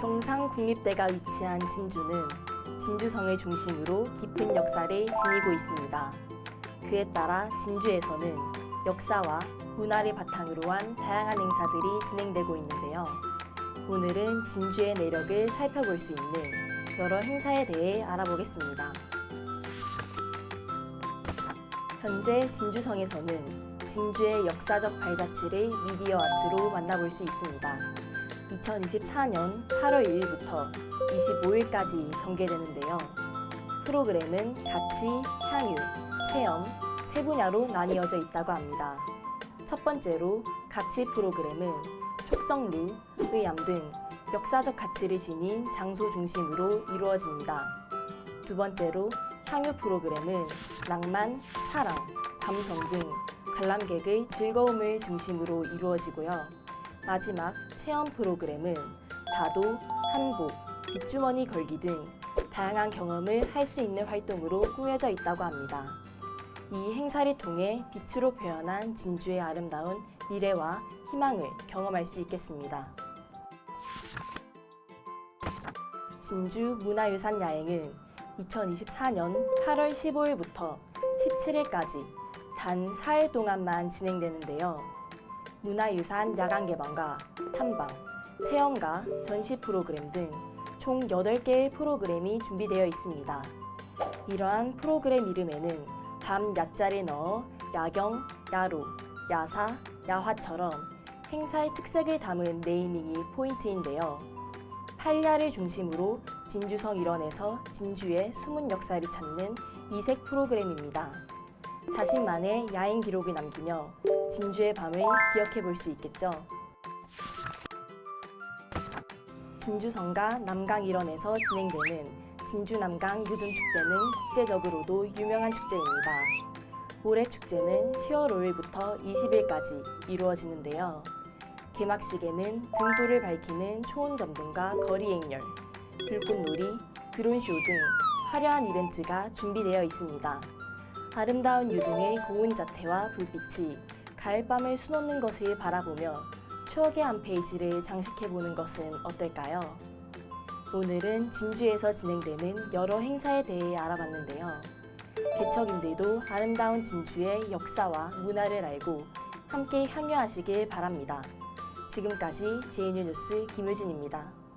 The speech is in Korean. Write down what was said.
국립대가 위치한 진주는 진주성을 중심으로 깊은 역사를 지니고 있습니다. 그에 따라 진주에서는 역사와 문화를 바탕으로 한 다양한 행사들이 진행되고 있는데요. 오늘은 진주의 내력을 살펴볼 수 있는 여러 행사에 대해 알아보겠습니다. 현재 진주성에서는 진주의 역사적 발자취를 미디어 아트로 만나볼 수 있습니다. 2024년 8월 1일부터 25일까지 전개되는데요. 프로그램은 가치, 향유, 체험 세 분야로 나뉘어져 있다고 합니다. 첫 번째로 가치 프로그램은 촉성루, 의암 등 역사적 가치를 지닌 장소 중심으로 이루어집니다. 두 번째로 향유 프로그램은 낭만, 사랑, 감성 등 관람객의 즐거움을 중심으로 이루어지고요. 마지막 체험 프로그램은 다도, 한복, 빗주머니 걸기 등 다양한 경험을 할 수 있는 활동으로 꾸며져 있다고 합니다. 이 행사를 통해 빛으로 표현한 진주의 아름다운 미래와 희망을 경험할 수 있겠습니다. 진주 문화유산 야행은 2024년 8월 15일부터 17일까지 단 4일 동안만 진행되는데요. 문화유산 야간 개방과 탐방, 체험과 전시 프로그램 등 총 8개의 프로그램이 준비되어 있습니다. 이러한 프로그램 이름에는 밤 야자를 넣어 야경, 야로, 야사, 야화처럼 행사의 특색을 담은 네이밍이 포인트인데요. 팔야를 중심으로 진주성 일원에서 진주의 숨은 역사를 찾는 이색 프로그램입니다. 자신만의 야행 기록을 남기며 진주의 밤을 기억해 볼 수 있겠죠. 진주성과 남강 일원에서 진행되는 진주 남강 유둔 축제는 국제적으로도 유명한 축제입니다. 올해 축제는 10월 5일부터 20일까지 이루어지는데요. 개막식에는 등불을 밝히는 초원 점등과 거리 행렬, 불꽃놀이, 드론쇼 등 화려한 이벤트가 준비되어 있습니다. 아름다운 유등의 고운 자태와 불빛이 가을밤을 수놓는 것을 바라보며 추억의 한 페이지를 장식해보는 것은 어떨까요? 오늘은 진주에서 진행되는 여러 행사에 대해 알아봤는데요. 개척인들도 아름다운 진주의 역사와 문화를 알고 함께 향유하시길 바랍니다. 지금까지 JNU 뉴스 김유진입니다.